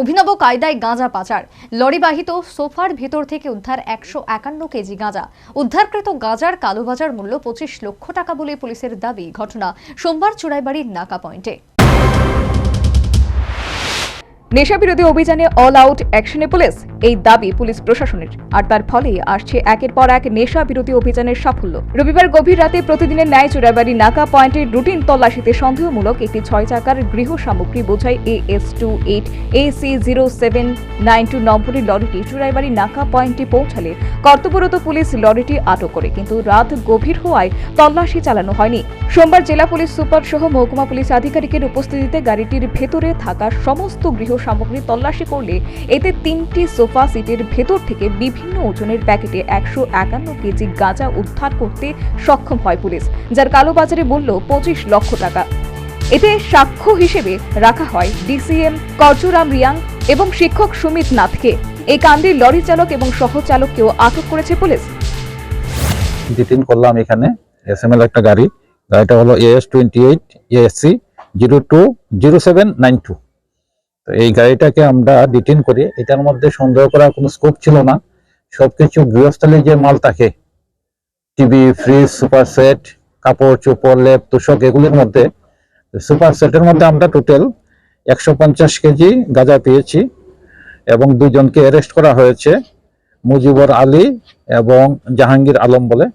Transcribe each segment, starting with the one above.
অভিনব কায়দায় গাঁজা পাচার। লরিবাহিত সোফার ভেতর থেকে উদ্ধার একশো একান্ন কেজি গাঁজা। উদ্ধারকৃত গাঁজার কালোবাজার মূল্য পঁচিশ লক্ষ টাকা বলে পুলিশের দাবি। ঘটনা সোমবার চুড়াইবাড়ির নাকা পয়েন্টে। নেশা বিরোধী অভিযানে অল আউট অ্যাকশনে পুলিশ। এই দাবি পুলিশ প্রশাসনের। আর তার ফলে আসছে একের পর এক নেশা বিরোধী অভিযানের সাফল্য। রবিবার গভীর রাতে প্রতিদিনের ন্যায় চোরাবাড়ি নাকা পয়েন্টের রুটিন তল্লাশিতে সন্দেহমূলক একটি ছয় চাকার গৃহ সামগ্রী বোঝাই A S two eight A C zero seven nine two নম্বরের লরিটি চুরাইবাড়ি নাকা পয়েন্টে পৌঁছালে কর্তব্যরত পুলিশ লরিটি আটক করে। কিন্তু রাত গভীর হওয়ায় তল্লাশি চালানো হয়নি। সোমবার জেলা পুলিশ সুপার সহ মহকুমা পুলিশ আধিকারিকের উপস্থিতিতে গাড়িটির ভেতরে থাকা সমস্ত গৃহ সামগ্রী তল্লাশি করলে এতে তিনটি সোফা সিটের ভেতর থেকে বিভিন্ন ওজনের প্যাকেটে একশো একান্ন কেজি গাঁজা উদ্ধার করতে সক্ষম হয় পুলিশ, যার কালোবাজারে মূল্য পঁচিশ লক্ষ টাকা। এতে সাক্ষ্য হিসেবে রাখা হয় ডিসিএম করজুরাম রিয়াং এবং শিক্ষক সুমিত নাথকে। এই কাণ্ডে লরি চালক এবং সহচালককেও আটক করেছে পুলিশ। ডিটেন করলাম এখানে এস এম এল একটা গাড়ি। গাড়িটা হলো S twenty eight A S C zero two zero seven nine two তো এই গাড়িটাকে আমরা ডিটেন করি। এটার মধ্যে সন্দেহ করার কোনো স্কোপ ছিল না। সবকিছু গৃহস্থলে যে মাল থাকে টিভি ফ্রিজ সুপার সেট কাপড়, চোপড়, লেপ, তোষক, এগুলির মধ্যে সুপার সেটের মধ্যে আমরা টোটাল একশো পঞ্চাশ কেজি গাঁজা পেয়েছি এবং দুজনকে অ্যারেস্ট করা হয়েছে মুজিবর আলী এবং জাহাঙ্গীর আলম বলে।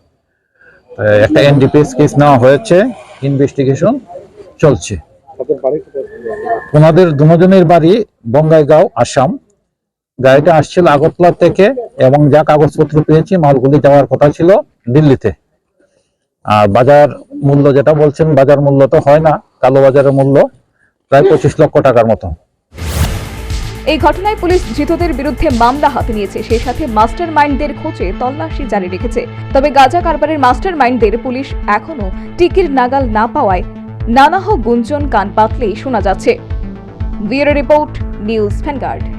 একটা এনডিপিএস কেস নেওয়া হয়েছে ইনভেস্টিগেশন চলছে। ওনাদের দুজনের বাড়ি বঙ্গাইগাঁও আসাম। গাড়িটা আসছিল আগরতলা থেকে এবং যা কাগজপত্র পেয়েছি মালগুলি যাওয়ার কথা ছিল দিল্লিতে। আর বাজার মূল্য যেটা বলছেন বাজার মূল্য তো হয় না কালো বাজারের মূল্য প্রায় পঁচিশ লক্ষ টাকার মতো। এই ঘটনায় পুলিশ ধৃতদের বিরুদ্ধে মামলা হাতে নিয়েছে সেই সাথে মাস্টার মাইন্ডদের খোঁজে তল্লাশি জারি রেখেছে। তবে গাজা কারবারের মাস্টার মাইন্ডদের পুলিশ এখনও টিকির নাগাল না পাওয়ায় নানাহ গুঞ্জন কান পাতলেই শোনা যাচ্ছে। Bureau report News Vanguard.